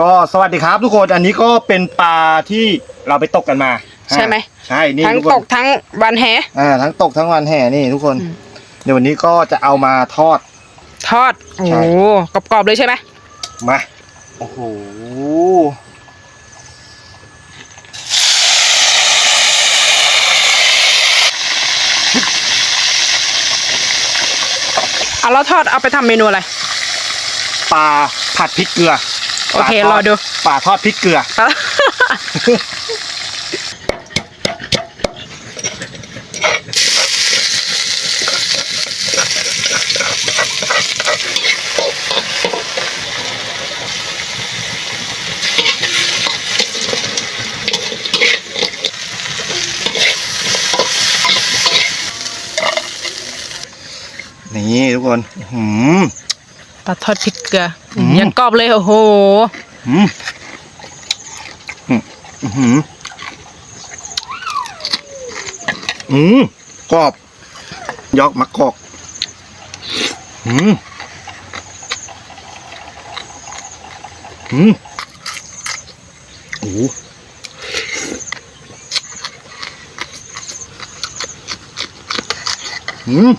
ก็สวัสดีครับทุกคนอันนี้ก็เป็นปลาที่เราไปตกกันมาใช่ไหมใช่นี่ทั้งทุกคตนกทั้งวันแหอ่าทั้งตกทั้งวันแห่นี่ทุกคนอืมเดี๋ยววันนี้ก็จะเอามาทอด ทอดโอ้ใช่โหกรอบๆเลยใช่ไหมมา โอ้โห เอาแล้วทอดเอาไปทำเมนูอะไรปลาผัดพริกเกลือ โอเคปลาทรอดูปลาทอดพริกเกลือ นี่ทุกคน อื้อหืม ปลาทอดพริกเกลืออมยังกรอบเลยโอ้โหอืมอืมอื้อหืออืมกรอบ ยอกมะกอกอืมอืมโอ้โหอืม